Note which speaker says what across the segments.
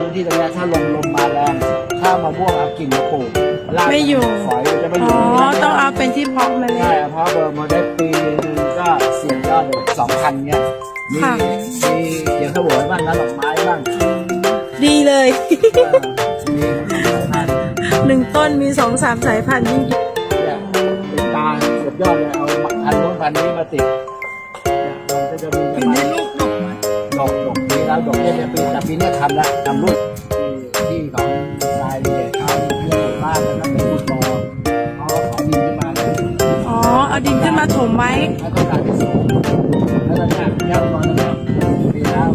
Speaker 1: พื้นที่ตรงเนี้ยถ้าลมลมมาแรงถ้ามะม่วงเอากิ่งมาปลูกราก
Speaker 2: ไม่อยู่
Speaker 1: ฝอยมันจะไม่อ
Speaker 2: อ๋
Speaker 1: ยู่
Speaker 2: อ ต้องเอาเป็นที่เพาะเมล็
Speaker 1: ใช่
Speaker 2: ด
Speaker 1: เพราะเบอร์มาได้ปีนึงก็เสียงยอดเลยสองพันเนี้ยมี
Speaker 2: ค่ะ
Speaker 1: มีเขียวขบวนบ้างน้ำดอกไม้บ้าง
Speaker 2: ดีเลย
Speaker 1: เออมีสายพันธุ์
Speaker 2: หนึ่งต้นมีสองสามสายพันธุ์ยิ่งดี
Speaker 1: เนี่ยเป็นตาเสียบยอดเลยเอาพันธุ์นู้นพันธุ์นี้มาติดเนี่ยมันก็จะมี
Speaker 3: เป็นได้ลูกดกไหม
Speaker 1: ดอกดอก ปีแล้วดอกเนี่ยปีแต่ปีเนี้ยทำล้วทำรุ่นที่ที่ของรายละเอียดเขาเพื่อนบ้านแล้วก็เป็นฟุตบอเขาขอดินขึ้นมาเลย
Speaker 2: อ๋อ เอาดินขึ้นมาถมไว้
Speaker 1: ให้ต้องการที่สูงแล้วตอนเนี้ยย่างตอนนี้ปีแล้ว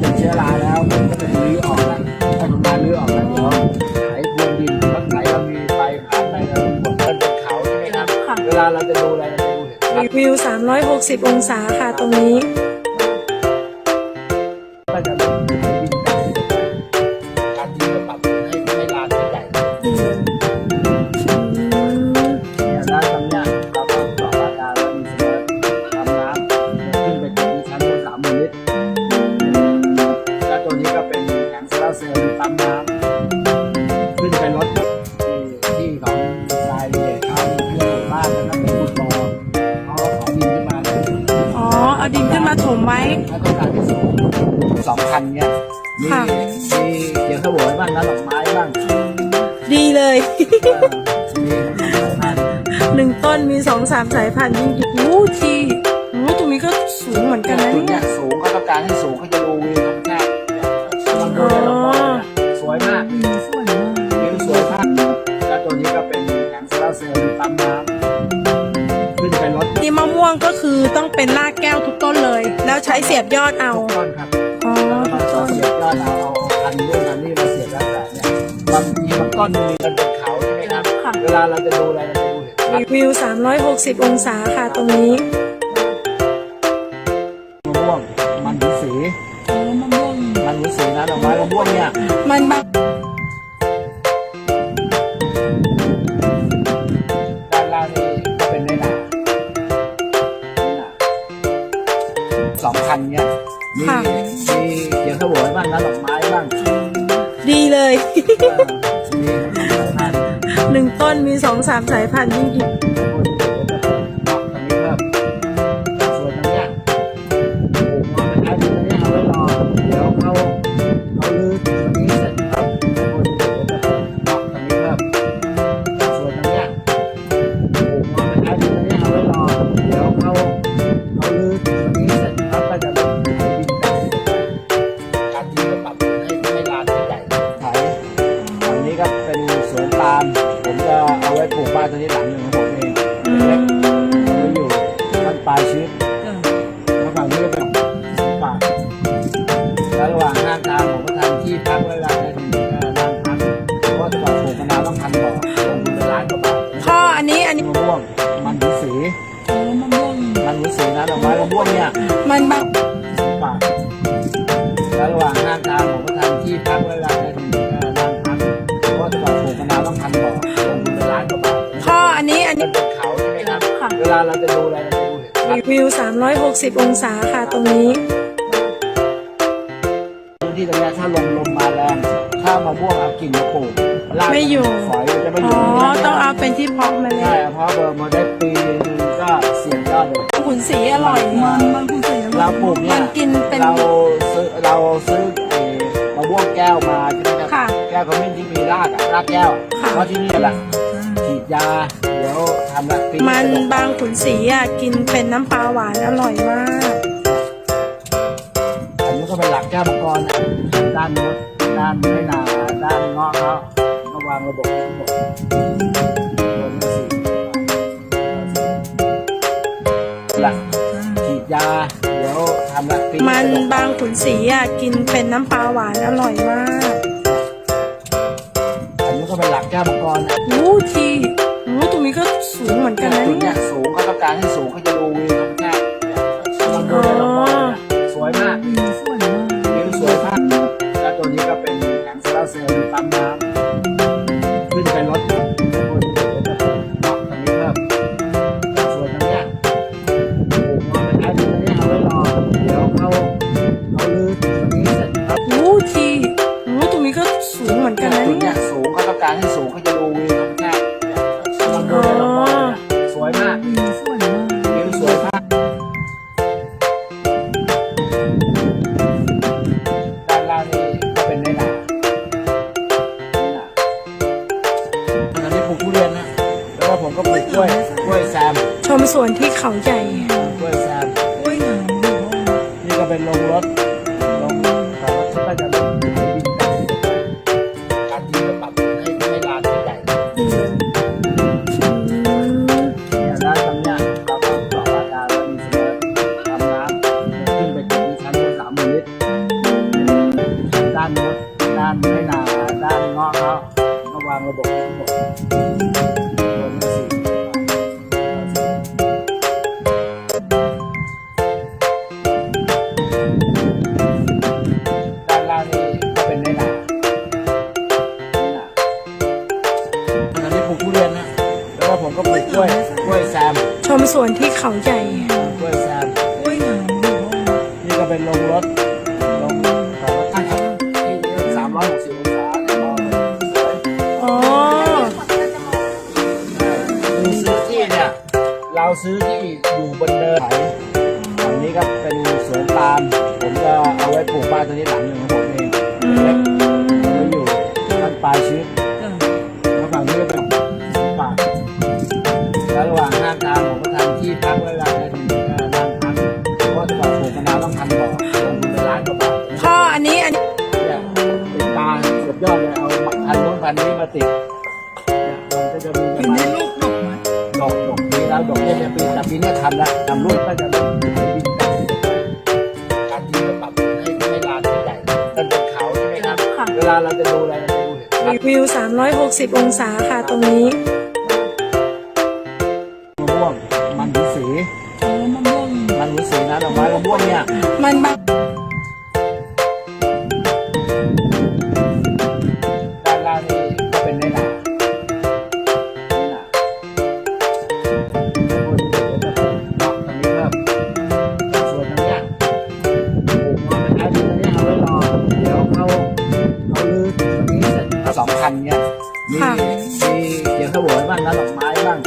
Speaker 1: เป็นเชื้อราแล้วมันก็จะรื้อออกแล้วถ้าทำงารื้อออกแล้วเดี๋ยวไถพรวนดินรถไหนเรามีใบผ่านไปเรามีหมดเป็นเขาใช่ไหมครับ เวลาเราจะดูอะไรเราจะดูเห็นชัด
Speaker 2: วิว 360 องศาค่ะตรงนี้
Speaker 1: น้ำขึ้นไปรถที่ที่ของรายละเอียดเขาเพื่อนบ้านแล้วก็เป็นฟุตบอลเขาก็ขอดินขึ้นมาเลย
Speaker 2: อ๋อ เอาดินขึ้นมาถมไว้
Speaker 1: ถ้าต้องการที่สูงสองพันเนี่ยมี
Speaker 2: ค่ะ
Speaker 1: มีเขียวขบวนบ้างน้ำดอกไม้บ้าง
Speaker 2: ดีเลย
Speaker 1: เออมีสายพันธุ์
Speaker 2: หนึ่งต้นมีสองสามสายพันธุ์ยิ่งดีอู้ที่โอ้ตรงนี้ก็สูงเหมือนกันนะ
Speaker 1: จุด
Speaker 2: เนี่
Speaker 1: เนี่ยยสูงก็ต้องการให้สูงก็จะดูวิว งก็
Speaker 2: คือต้องเป็นรากแก้วทุกต้นเลย แล้วใช้เสียบยอดเอา
Speaker 1: ทุกต้นครับ
Speaker 2: อ๋อ
Speaker 1: แล้ว
Speaker 2: ทุ
Speaker 1: มาก
Speaker 2: ต้น
Speaker 1: เสียบยอดเอาเอาพันเรื่องพันนี่มาเสียบแล้วแต่เนี่ยบางทีบางต้นมันมีกันเป็นเขาใช่ไหมครับ
Speaker 2: ค่ะ
Speaker 1: เวลาเราจะดูอะไรเราจะดูเห็นชัด
Speaker 2: วิว 360 องศาค่ะตรงนี้
Speaker 1: มะม่วงมันหูสี
Speaker 3: โอ้มะม่วง
Speaker 1: มันหูสีนะดอกไม้มะม่วงเนี่ย
Speaker 2: มันบาง
Speaker 1: หนึ่ง
Speaker 2: ต้นมีสองสามสายพันธุ์ยิ่งดี
Speaker 1: คนเดี๋ ระหว่างข้างทางผมก็ทำที่พักไว้เวลาได้ถึงนั่งพักเพราะว่าจะบอกปลูกมะนาวต้องพันบ่อลงทุนเป็นล้านกว่าบาท
Speaker 2: พ่ออันนี้อัน
Speaker 1: เป็
Speaker 2: นี้
Speaker 1: นเป็นเขาใช่ไหมครับ
Speaker 2: ค่ะ
Speaker 1: เวลาเราจะดูอะไรเราจะดูเห็นชัด
Speaker 2: วิว 360 องศาค่ะตรงนี้
Speaker 1: พื้นที่ตรงเนี้ยถ้าลมลมมาแรงถ้ามะม่วงเอากิ่งมาปลูกราก
Speaker 2: ไม่อยู่
Speaker 1: ฝอยมันจะไม่อ
Speaker 2: อ๋
Speaker 1: ยู่
Speaker 2: อ ต้องเอาเป็นที่เพาะเมล็
Speaker 1: ใช่
Speaker 2: ด
Speaker 1: เพราะเบอร์มาได้ปีนึงก็เสียงยอดเลย
Speaker 2: ขุนสีอร่อย
Speaker 3: มันมันคุณเสีย
Speaker 1: เราปลูกเนี่ย
Speaker 2: มันกินเป็น
Speaker 1: เราซื้อเราซื้อไอ้มะม่วงแก้วมาใช่ไหมครับ
Speaker 2: ค่ะ
Speaker 1: แก้วขมิ้นที่มีรากอะรากแก้วอะ
Speaker 2: ค่ะ
Speaker 1: เพราะที่นี่แหละฉีดยาเดี๋ยวทำละปี
Speaker 2: มัน
Speaker 1: จะดก
Speaker 2: บางขุนสีอะกินเป็นน้ำปลาหวานอร่อยมาก
Speaker 1: อันนี้ก็เป็นหลักแก้วมังกรอะด้านโน้นด้านไม่นาด้านเงาะเขาก็วางระบบระบบรวมเป็นสี่หลักฉีดยา เดี๋ยวทำละปี
Speaker 2: มัน
Speaker 1: จะดก
Speaker 2: บางขุนสีอะกินเป็นน้ำปลาหวานอร่อยมาก
Speaker 1: อันนี้ก็เป็นหลักแก้วมังกรอะ
Speaker 2: อู้ที่โอ้ตรงนี้ก็สูงเหมือนกันนะ
Speaker 1: จุด
Speaker 2: เนี่
Speaker 1: เนี้
Speaker 2: ย
Speaker 1: ยสูงก็ต้องการให้สูงก็จะดูวิวธรรมชาติลองดูเลยลองมองเลยสวยมาก
Speaker 3: วิวสวยมาก
Speaker 1: วิวสวยมาก แล้วตัวนี้ก็เป็นแผงโซลาร์เซลล์มีปั๊มน้ การให้สูงก็จะดูวิวธรรมชาติลองดูในลองมองเนี่ยสวยมาก
Speaker 3: วิวสวยมาก
Speaker 1: วิวสวยมากด้านล่างนี่ก็เป็นในหนาตอนนี้ปลูกทุเรียนนะแล้วก็ผมก็ปลูกกล้วยกล้วยแซม
Speaker 2: ชมสวนที่เขาใหญ่
Speaker 1: กล้วยแซม
Speaker 3: กล้วยงามเลยพ่อ
Speaker 1: นี่ก็เป็นโรงรถ สวนที่เขา
Speaker 2: ใหญ่
Speaker 1: กล้วยแซม
Speaker 3: กล้วยงามเลยพ่อ
Speaker 1: นี่ก็เป็นโรงรถโรงแต่ว่าตั้งที่สามร้อยหกสิบองศาเนี่ยมองสวย
Speaker 2: อ๋อ
Speaker 1: คือซื้อที่เนี่ยเราซื้อที่อยู่บนเนินไถฝั่งนี้ก็เป็นสวนปาล์มผมจะเอาไว้ปลูกบ้านตัวนี้หลังหนึ่งของผมเอง
Speaker 2: อื
Speaker 1: เล็ก
Speaker 2: ม
Speaker 1: ๆไว้อยู่ด้านปลายชีวิต ระหว่าผมก็ทำที่พักไว้เวลาจะดีก็นั่งพักเพราะว่าจะบอกปลูกมะนาวต้องพันบ่อลงทุนเป็นล้านกว่าบาท
Speaker 2: พ่ออันนี้อันนี้
Speaker 1: เนี่ยเป็นตาเกือบยอดเลยเอาพันนู้นพันนี้มาติดเนี่ยมันก็จะมี
Speaker 3: เป็นในลูกดอกไหม
Speaker 1: ดอกดอกปีแล้วดอกเนี่ยปีแต่ปีเนี้ทำแล้วทำรุ่นก็จะเป็นดินกันการดินก็ปรับให้ให้ลานใหญ่มันเป็นเขาใช่ไหมครับ
Speaker 2: ค่ะ
Speaker 1: เวลาเราจะดูอะไรเราจะดูเห็น
Speaker 2: วิว 360 องศาค่ะตรงนี้
Speaker 1: กี่ยวขบวนบ้างนะดอกไม้บ้าง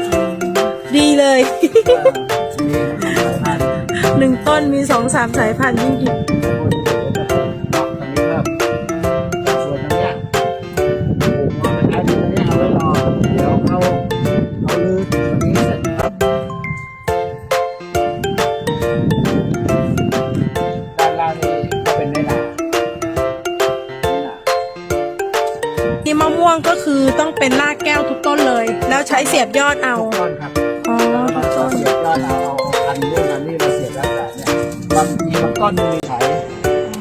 Speaker 2: ดีเลย
Speaker 1: เออมีสองพัน
Speaker 2: หนึ่งต้นมีสองสามสายพันธุ์ยิ่งดี
Speaker 1: เป็นราก
Speaker 2: แก้วทุกต้นเลย แล้วใช้เสียบยอดเอา
Speaker 1: ทุกต้นครับ
Speaker 2: อ๋อ
Speaker 1: แล้ว
Speaker 2: ทุ
Speaker 1: มาก
Speaker 2: ต้น
Speaker 1: เสียบยอดเอาเอาพันนู่นพันนี่มาเสียบแล้วแต่เนี่ยบางทีบางต้นมีไถ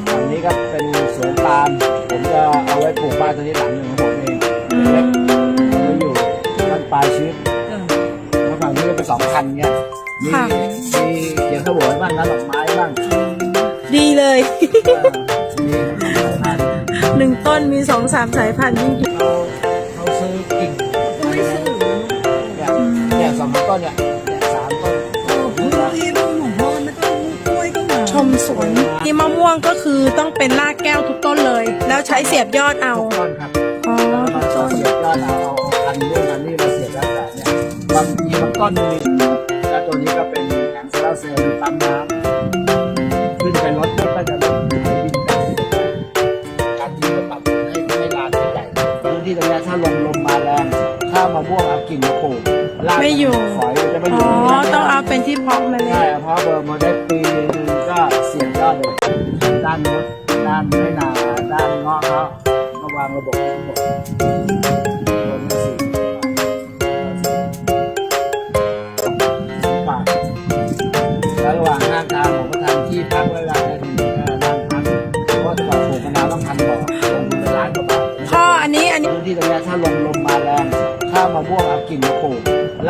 Speaker 1: ฝั่งนี้ก็เป็นสวนปาล์มผมจะเอาไว้ปลูกบ้านตัวนี้หลังหนึ่งของผมเอง
Speaker 2: อื
Speaker 1: เล็ก
Speaker 2: ม
Speaker 1: ๆไว้อยู่ด้านปลายชีวิต
Speaker 3: จ้ะ
Speaker 1: แล้วฝั่งนี้ก็เป็นสองพันเนี่ยมีมีเกี่ยวขบวนบ้างนะดอกไม้บ้าง
Speaker 2: ดีเลย
Speaker 1: เออมีสองพัน
Speaker 2: หนึ่งต้นมีสองสามสายพันธุ์ยิ่งดี
Speaker 1: เขา เขาซื้อกิ่ง
Speaker 3: กล้วยสื่อ
Speaker 1: เนี่ยเนี่ยสองต้นเนี่ยเนี่ยสามต้น
Speaker 3: โอ้พื้นที่บ้านของพ่อไม่ต้องกล้วยก็งา
Speaker 2: ชมสวนนี่มะม่วงก็คือต้องเป็นรากแก้วทุกต้นเลย แล้วใช้เสียบยอดเอา
Speaker 1: ทุกต้นครับ
Speaker 2: อ๋อทุ
Speaker 1: ก
Speaker 2: ต้น
Speaker 1: เสียบยอดเอาอันนู่นพันนี่มาเสียบแล้วแต่เนี่ยบางทีบางต้นมีแล้วตัวนี้ก็เป็นแผงโซลารเซลล์ปั๊มน้ำ ไม่อ
Speaker 2: ยู่
Speaker 1: ฝอยมันจะไม่อ
Speaker 2: อ๋
Speaker 1: ยู่
Speaker 2: อต้องเอาเป็นที่เพาะเมล็
Speaker 1: ใช่
Speaker 2: ด
Speaker 1: เพราะเบอร์มาได้ปีนึงก็เสียบยอดเลยด้านนู้นด้านไม่นาด้านเงาะเขาก็วางระบบระบบร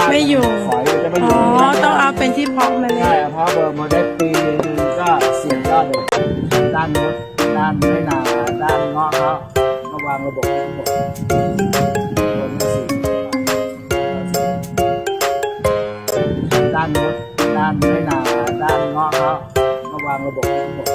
Speaker 2: ไม่อยู่
Speaker 1: ฝอยมันจะไม่อ
Speaker 2: อ๋
Speaker 1: ยู่
Speaker 2: อ ต้องเอาเป็นที่เพาะเมล็
Speaker 1: ใช่
Speaker 2: ด
Speaker 1: เพราะเบอร์มาได้ปีนึงก็เสียบยอดเลยด้านนู้นด้านไม่นาด้านเงาะเขาก็วางระบบระบบรวมเป็นสี่ด้านนู้นด้านไม่นาด้านเงาะเขาก็วางระบบระบบ